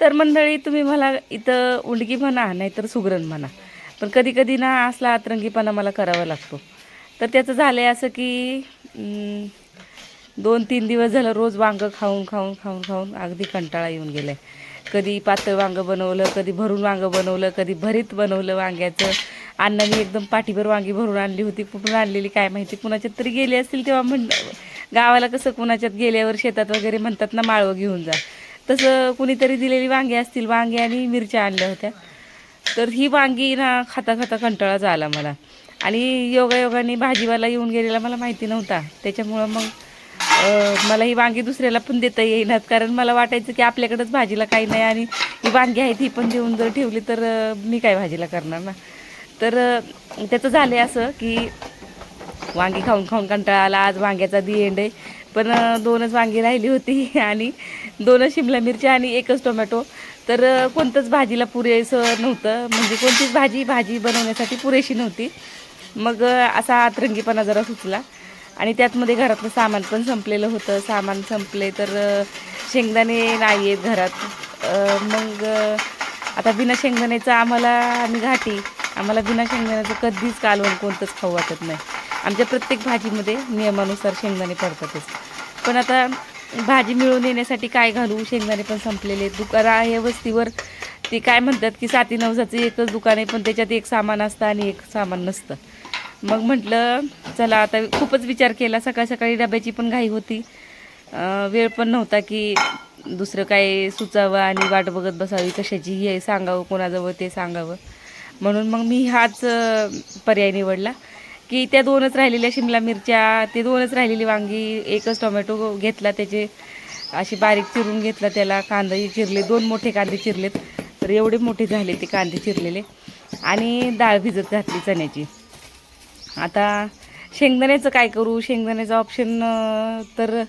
तर मंडळी तुम्ही मला इथं उंडगी म्हणा नाहीतर सुगरण म्हणा. पण कधी कधी ना असला अतरंगीपणा मला करावा लागतो. तर त्याचं झालं आहे असं की दोन तीन दिवस झालं रोज वांगं खाऊन खाऊन खाऊन खाऊन अगदी कंटाळा येऊन गेला आहे कधी पातळ वांगं बनवलं कधी भरून वांगं बनवलं कधी भरीत बनवलं वांग्याचं. अण्णाने एकदम पाठीभर वांगी भरून आणली होती कुठून आणलेली काय माहिती. कुणाच्यात तरी गेली असतील तेव्हा म्हण गावाला कसं कुणाच्यात गेल्यावर शेतात वगैरे म्हणतात ना माळवं घेऊन जा. तसं कुणीतरी दिलेली वांगी असतील वांगी आणि मिरच्या आणल्या होत्या. तर ही वांगी ना खाता खाता कंटाळा झाला मला. आणि योगायोगाने भाजीवाला येऊन गेलेला मला माहिती नव्हता. त्याच्यामुळं मग मला ही वांगी दुसऱ्याला पण देता येईनात. कारण मला वाटायचं की आपल्याकडंच भाजीला काही नाही आणि ही वांगी आहेत ही पण देऊन जर ठेवली तर मी काय भाजीला करणार ना? तर त्याचं झालं असं की वांगी खाऊन खाऊन कंटाळा आला. आज वांग्याचा दी एंड आहे. पण दोनच वांगी राहिली होती आणि दोनच शिमला मिरच्या आणि एकच टोमॅटो. तर कोणतंच भाजीला पुरेसं नव्हतं. म्हणजे कोणतीच भाजी भाजी बनवण्यासाठी पुरेशी नव्हती. मग असा अतरंगीपणा जरा सुचला. आणि त्यातमध्ये घरातलं सामान पण संपलेलं होतं. सामान संपले तर शेंगदाणे नाही आहेत घरात. मग आता बिना शेंगदाण्याचं आम्हाला आम्ही घाटी आम्हाला बिना शेंगदाण्याचं कधीच कालवण कोणतंच खाऊ वाटत नाही. आमच्या प्रत्येक भाजीमध्ये नियमानुसार शेंगदाणे पडतातच. पण आता भाजी मिळवून येण्यासाठी काय घालू? शेंगदाणे पण संपलेले दुकाना या वस्तीवर. ते काय म्हणतात की साती नवसाचं एकच दुकान आहे पण त्याच्यात एक सामान असतं आणि एक सामान नसतं. मग म्हटलं चला आता खूपच विचार केला. सकाळ सकाळी डब्याची पण घाई होती. वेळ पण नव्हता की दुसरं काय सुचावं आणि वाट बघत बसावी कशाची हे सांगावं कोणाजवळ ते सांगावं. म्हणून मग मी हाच पर्याय निवडला. की त्या दोनच राहिलेल्या शिमला मिरच्या ते दोनच राहिलेली वांगी एकच टोमॅटो घेतला त्याचे असे बारीक चिरून घेतला त्याला कांदे चिरले दोन मोठे कांदे चिरलेत. तर एवढे मोठे झाले ते कांदे चिरलेले. आणि डाळ भिजत घातली चण्याची. आता शेंगदाण्याचं काय करू? शेंगदाण्याचं ऑप्शन तर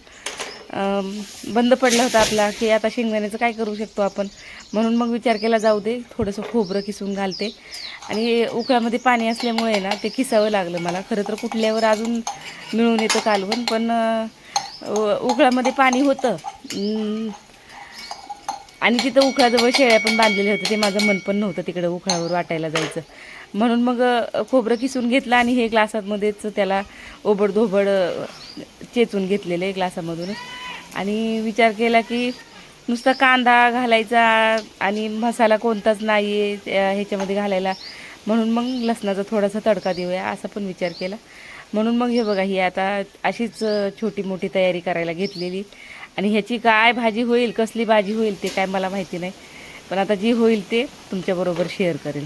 बंद पडला होता आपला की आता शेंगदाण्याचं काय करू शकतो आपण? म्हणून मग विचार केला जाऊ दे थोडंसं खोबरं किसून घालते. आणि हे उकळामध्ये पाणी असल्यामुळे ना ते किसावं लागलं मला. खरं तर कुठल्यावर अजून मिळून येतं कालवण पण उकळामध्ये पाणी होतं. आणि तिथं उखळाजवळ शेळ्या पण बांधलेल्या होत्या. ते माझं मन पण नव्हतं तिकडं उखळावर वाटायला जायचं. म्हणून मग खोबरं किसून घेतलं आणि हे ग्लासामध्येच त्याला ओबडधोबड चेचून घेतलेलं आहे ग्लासामधूनच. आणि विचार केला की नुसता कांदा घालायचा आणि मसाला कोणताच नाही आहे ह्याच्यामध्ये घालायला. म्हणून मग लसणाचा थोडासा तडका देऊया असा पण विचार केला. म्हणून मग हे बघा ही आता अशीच छोटी मोठी तयारी करायला घेतलेली. आणि ह्याची काय भाजी होईल कसली भाजी होईल ते काय मला माहिती नाही. पण आता जी होईल ते तुमच्याबरोबर शेअर करेल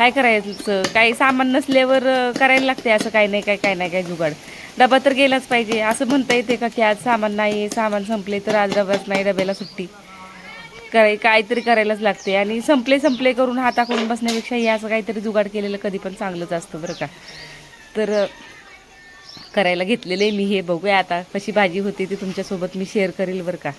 काय करायचं? काही सामान नसल्यावर करायला लागते असं काय नाही काय काय नाही काय जुगाड. डबा तर गेलाच पाहिजे. असं म्हणता येते का की आज सामान नाही सामान संपले तर आज डबाच नाही डब्याला सुट्टी. कराय काहीतरी करायलाच लागते आणि संपले संपले करून हाताकडून बसण्यापेक्षा हे असं काहीतरी जुगाड केलेलं कधी पण चांगलंच असतं बरं का. तर करायला करायला घेतलेले मी हे बघूया आता कशी भाजी होती ती तुमच्यासोबत मी शेअर करेल बरं का.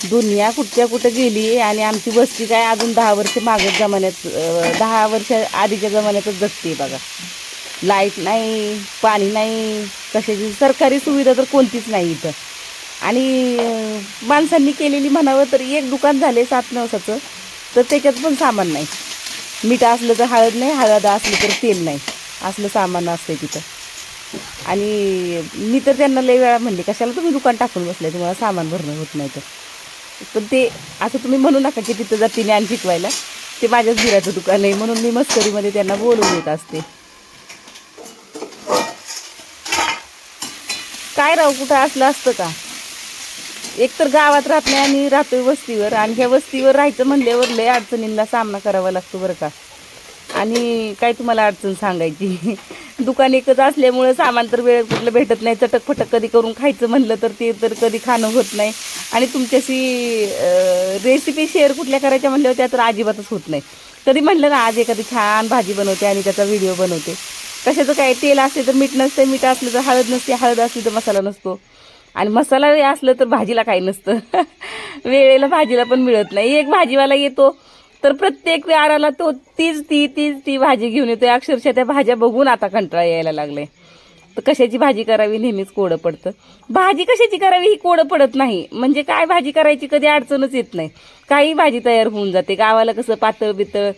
दुनिया कुठच्या कुठं गेली आणि आमची वस्ती काय अजून दहा वर्ष मागच जमान्यात दहा वर्ष आधीच्या जमान्यातच जगते बघा. लाइट नाही पाणी नाही कशाची सरकारी सुविधा तर कोणतीच नाही इथं. आणि माणसांनी केलेली म्हणावं तर एक दुकान झाले सात नवसाचं तर त्याच्यात पण सामान नाही. मीठ असलं तर हळद नाही हळद असलं तर तेल नाही. असलं सामान असतंय तिथं. आणि मी तर त्यांना लई वेळा म्हणले कशाला तुम्ही दुकान टाकून बसले तुम्हाला सामान भरणं होत नाही तर. पण ते असं तुम्ही म्हणू नका की तिथं जातीने आणि शिकवायला. ते माझ्याच घिराचं दुकान आहे म्हणून मी मस्करीमध्ये त्यांना बोलवून येत असते. काय राहू कुठं असलं असतं का? एक तर गावात राहत नाही आणि राहतोय वस्तीवर. आणि ह्या वस्तीवर राहायचं म्हणल्यावर लय अडचणींना सामना करावा लागतो बरं का. आणि काय तुम्हाला अडचण सांगायची? दुकान एकच असल्यामुळे सामान तर वेळ कुठलं भेटत नाही. चटक फटक कधी करून खायचं म्हणलं तर ते तर कधी खाणं होत नाही. आणि तुमच्याशी रेसिपी शेअर कुठल्या करायच्या म्हणल्यावर त्या तर अजिबातच होत नाही. कधी म्हणलं ना आज एखादी छान भाजी बनवते आणि त्याचा व्हिडिओ बनवते. कशाचं काय तेल असते तर मीठ नसते मीठ असलं तर हळद नसते हळद असली तर मसाला नसतो. आणि मसाला असलं तर भाजीला काही नसतं. वेळेला भाजीला पण मिळत नाही. एक भाजीवाला येतो तर प्रत्येक वाराला तो तीच ती तीच ती भाजी घेऊन येतो. अक्षरशः त्या भाज्या बघून आता कंटाळा यायला लागले तर कशाची भाजी करावी? नेहमीच कोडं पडतं. भाजी कशाची करावी? ही कोडं पडत नाही. म्हणजे काय भाजी करायची? कधी अडचणच येत नाही. काही भाजी तयार होऊन जाते. गावाला कसं पातळ बितळ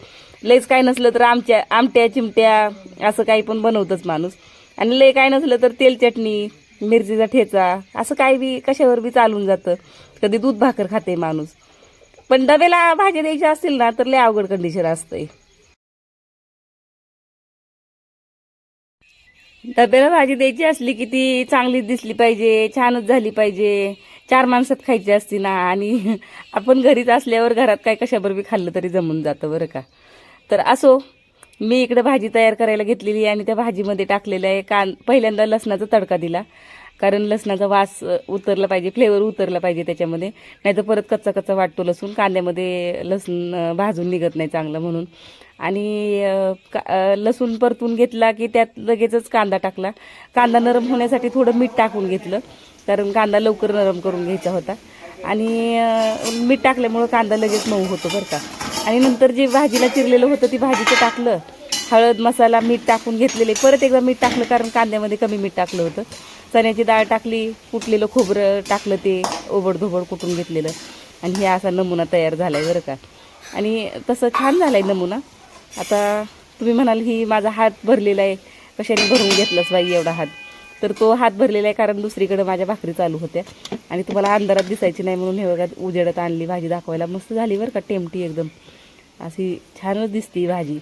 लयच काय नसलं तर आमच्या आमट्या चिमट्या असं काही पण बनवतंच माणूस. आणि लय काय नसलं तर तेल चटणी मिरचीचा ठेचा असं काही बी कशावर बी चालून जातं. कधी दूध भाकर खाते माणूस. पण डबेला भाजी द्यायची असतील ना तर लय अवघड कंडिशन असते डब्याला भाजी द्यायची असली की ती चांगलीच दिसली पाहिजे छानच झाली पाहिजे. चार माणसात खायची असती ना आणि आपण घरीच असल्यावर घरात काय कशाबरोबर बी खाल्लं तरी जमून जातं बरं का. तर असो मी इकडे भाजी तयार करायला घेतलेली आणि त्या भाजीमध्ये टाकलेलं आहे. कान पहिल्यांदा लसणाचा तडका दिला. कारण लसणाचा वास उतरला पाहिजे फ्लेवर उतरला पाहिजे त्याच्यामध्ये. नाही तर परत कच्चा कच्चा वाटतो लसूण. कांद्यामध्ये लसूण भाजून निघत नाही चांगलं म्हणून. आणि का- लसूण परतून घेतला की त्यात लगेचच कांदा टाकला. कांदा नरम होण्यासाठी थोडं मीठ टाकून घेतलं. कारण कांदा लवकर नरम करून घ्यायचा होता. आणि मीठ टाकल्यामुळं कांदा लगेच मऊ होतो बरं का. आणि नंतर जे भाजीला चिरलेलं होतं ती भाजीचं टाकलं. हळद मसाला मीठ टाकून घेतलेले. परत एकदा मीठ टाकलं कारण कांद्यामध्ये कमी मीठ टाकलं होतं. चण्याची डाळ टाकली कुटलेलं खोबरं टाकलं ते ओबडधोबड कुटून घेतलेलं. आणि हे असा नमुना तयार झाला आहे बरं का. आणि तसं छान झाला आहे नमुना. आता तुम्ही म्हणाल ही माझा हात भरलेला आहे. कशाने भरून घेतलंच बाई एवढा हात? तर तो हात भरलेला आहे कारण दुसरीकडे माझ्या भाकरी चालू होत्या. आणि तुम्हाला अंधारात दिसायची नाही म्हणून हे बघा उजेडात आणली भाजी दाखवायला मस्त झाली बरं का टेमटी एकदम. अशी छानच दिसते भाजी.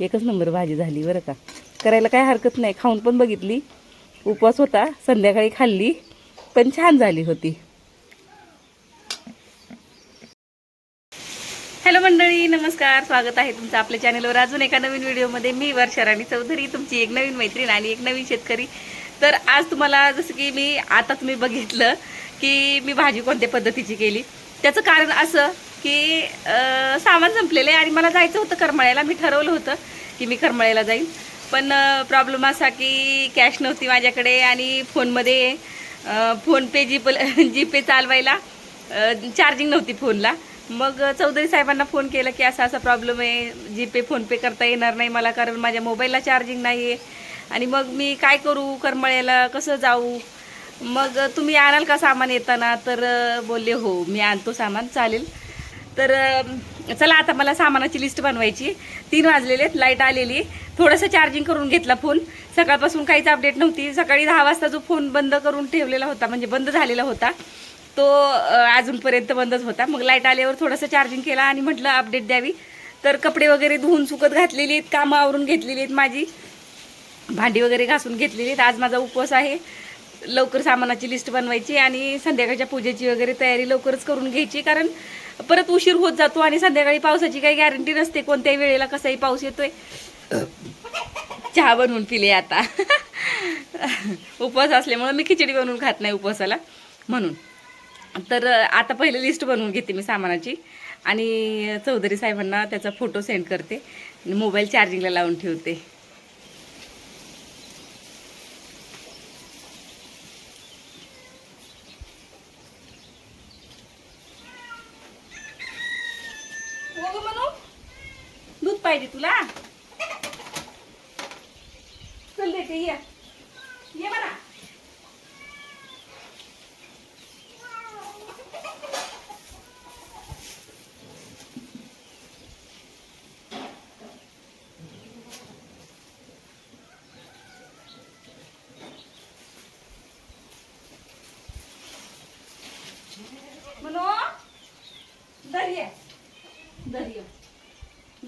एकच नंबर भाजी झाली बरं का. करायला काय हरकत नाही. खाऊन पण बघितली. उपवास होता. संध्याकाळी खाल्ली. पण छान झाली होती. हॅलो मंडळी नमस्कार. स्वागत आहे तुमचं आपल्या चॅनलवर अजून एका नवीन व्हिडिओमध्ये मी वर्षा राणी चौधरी तुमची एक नवीन मैत्रीण आणि एक नवीन शेतकरी. तर आज तुम्हाला जसं की मी आता तुम्ही बघितलं की मी भाजी कोणत्या पद्धतीची केली. त्याचं कारण असं की सामान संपलेलं आहे आणि मला जायचं होतं करमळ्याला. मी ठरवलं होतं की मी करमळ्याला जाईल पण प्रॉब्लेम असा की कॅश नव्हती माझ्याकडे आणि फोनमध्ये फोनपे जी जीपे चालवायला चार्जिंग नव्हती फोनला. मग चौधरी साहेबांना फोन केला की असा असा प्रॉब्लेम आहे. जीपे फोनपे करता येणार नाही मला कारण माझ्या मोबाईलला चार्जिंग नाही आहे आणि मग मी काय करू? करमळ्याला कसं जाऊ? मग तुम्ही आणाल का सामान येताना? तर बोलले हो मी आणतो सामान. चालेल. तर चला आता मला सामानाची लिस्ट बनवायची. तीन वाजलेले आहेत लाइट आलेली. थोडंसं चार्जिंग करून घेतला फोन सकाळपासून काहीच अपडेट नव्हती. सकाळी दहा वाजता जो फोन बंद करून ठेवलेला होता म्हणजे बंद झालेला होता तो अजूनपर्यंत बंदच होता. मग लाइट आल्यावर थोडंसं चार्जिंग केला आणि म्हटलं अपडेट द्यावी. तर कपडे वगैरे धुवून सुकत घातलेली आहेत कामं आवरून घेतलेली आहेत माझी. भांडी वगैरे घासून घेतलेली आहेत. आज माझा उपवास आहे. लवकर सामानाची लिस्ट बनवायची आणि संध्याकाळच्या पूजेची वगैरे तयारी लवकरच करून घ्यायची. कारण परत उशीर होत जातो आणि संध्याकाळी पावसाची काही गॅरंटी नसते. कोणत्याही वेळेला कसाही पाऊस येतोय. चहा बनवून पिले आता. उपवास असल्यामुळे मी खिचडी बनवून खात नाही उपवासाला. म्हणून. तर आता पहिले लिस्ट बनवून घेते मी सामानाची. आणि चौधरी साहेबांना त्याचा फोटो सेंड करते. मोबाईल चार्जिंगला लावून ठेवते हो गं मनू? दूध पाहिजे तुला चल देते ये ये म्हणा म्हणू दर्या दर्या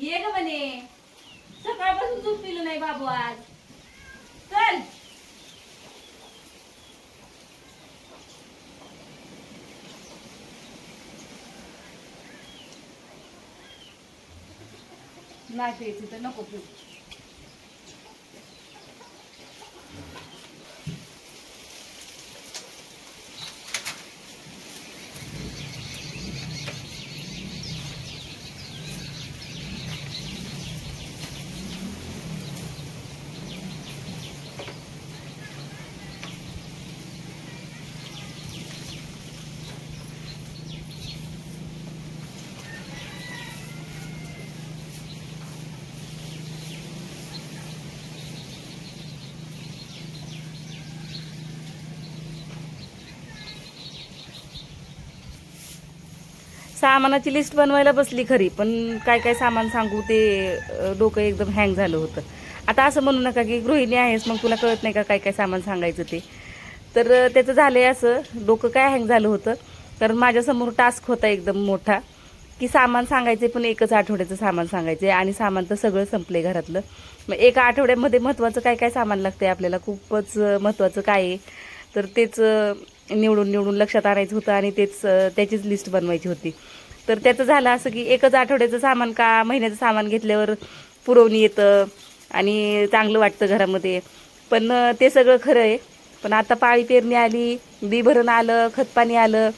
ये ग म्हणे सकाळपासून दूध पिलं नाही बाबू आज. चल. नाही प्यायचं तर नको पिऊ. सामानाची लिस्ट बनवायला बसली खरी पण काय काय सामान सांगू ते डोकं एकदम हँग झालं होतं. आता असं म्हणू नका की गृहिणी आहेस मग तुला कळत नाही का काय काय सामान सांगायचं ते. तर त्याचं झालं आहे असं डोकं काय हँग झालं होतं. कारण माझ्यासमोर टास्क होता एकदम मोठा की सामान सांगायचे पण एकच आठवड्याचं सामान सांगायचे. आणि सामान तर सगळं संपले घरातलं. मग एका आठवड्यामध्ये महत्त्वाचं काय काय सामान लागतंय आपल्याला? खूपच महत्त्वाचं काय आहे? तर तेच निवडून निवडून लक्षात आणायचं होतं आणि तेच त्याचीच लिस्ट बनवायची होती. तर त्याचं झालं असं की एकच आठवड्याचं सामान का महिन्याचं सामान घेतल्यावर पुरवणी येतं आणि चांगलं वाटतं घरामध्ये. पण ते सगळं खरं आहे. पण आता पाळी पेरणी आली बी भरण आलं खतपाणी आलं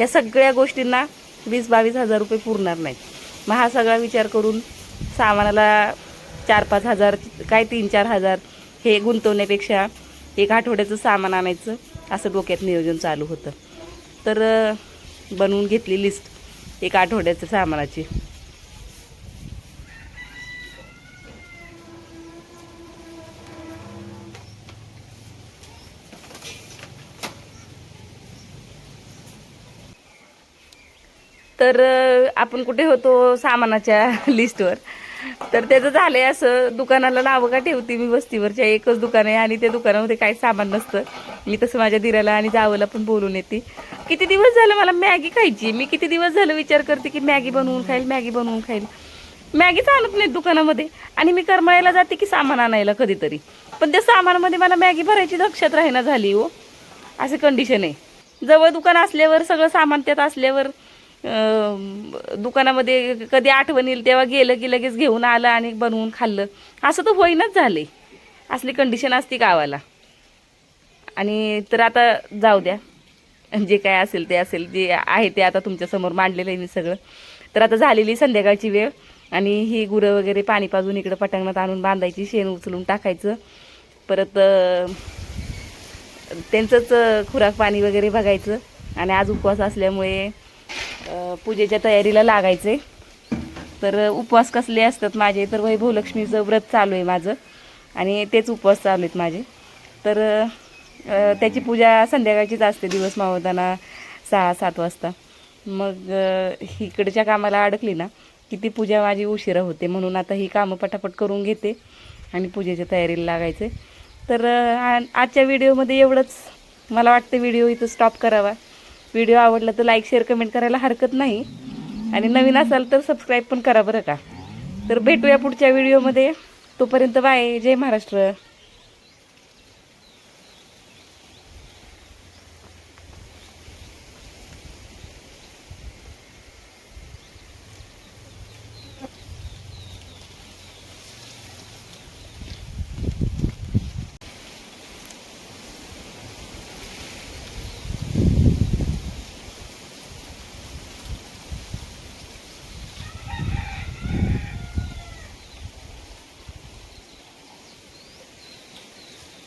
या सगळ्या गोष्टींना वीस बावीस हजार रुपये पुरणार नाही मग हा सगळा विचार करून सामानाला चार पाच हजार काय तीन चार हजार हे गुंतवण्यापेक्षा एक आठवड्याचं सामान आणायचं. असं डोक्यात नियोजन चालू होतं. तर बनवून घेतली लिस्ट एक आठवड्याचं सामानाची. तर आपण कुठे होतो सामानाच्या लिस्टवर तर त्याचं झालंय असं दुकानाला नावं का ठेवते मी वस्तीवरच्या एकच दुकान आहे आणि त्या दुकानामध्ये काही सामान नसतं. मी तसं माझ्या दिराला आणि जावला पण बोलून येते. किती दिवस झालं मला मॅगी खायची? मी किती दिवस झालं विचार करते की मॅगी बनवून खाईल मॅगी बनवून खाईल. मॅगीच आणत नाहीत दुकानामध्ये. आणि मी करमाळ्याला जाते की सामान आणायला कधीतरी. पण त्या सामानामध्ये मला मॅगी भरायची लक्षात राहीना झाली हो. असे कंडिशन आहे. जवळ दुकान असल्यावर सगळं सामान त्यात असल्यावर दुकानामध्ये कधी आठवण येईल तेव्हा गेलं की लगेच घेऊन आलं आणि बनवून खाल्लं. असं तर होईनच झाले. असली कंडिशन असते गावाला. आणि तर आता जाऊ द्या. जे काय असेल ते असेल. जे आहे ते आता तुमच्यासमोर मांडलेलं आहे मी सगळं. तर आता झालेली संध्याकाळची वेळ. आणि ही गुरं वगैरे पाणी पाजून इकडं पटांगणात आणून बांधायची शेण उचलून टाकायचं. परत त्यांचंच खुराक पाणी वगैरे बघायचं. आणि आज उपवास असल्यामुळे पूजेच्या तयारीला लागायचे तर उपवास कसले असतात माझे तर वैभवलक्ष्मीचं व्रत चालू आहे माझं. आणि तेच उपवास चालू आहेत माझे. तर त्याची पूजा संध्याकाळचीच असते दिवस मावताना सहा सात वाजता. मग इकडच्या कामाला अडकली ना की ती पूजा माझी उशिरा होते. म्हणून आता ही कामं पटापट करून घेते आणि पूजेच्या तयारीला लागायचे तर आ- आजच्या व्हिडिओमध्ये एवढंच. मला वाटतं व्हिडिओ इथं स्टॉप करावा. व्हिडिओ आवडला तर लाईक शेअर कमेंट करायला हरकत नाही. आणि नवीन असाल तर सबस्क्राईब पण करा बरं का. तर भेटूया पुढच्या व्हिडिओमध्ये. तोपर्यंत बाय. जय महाराष्ट्र.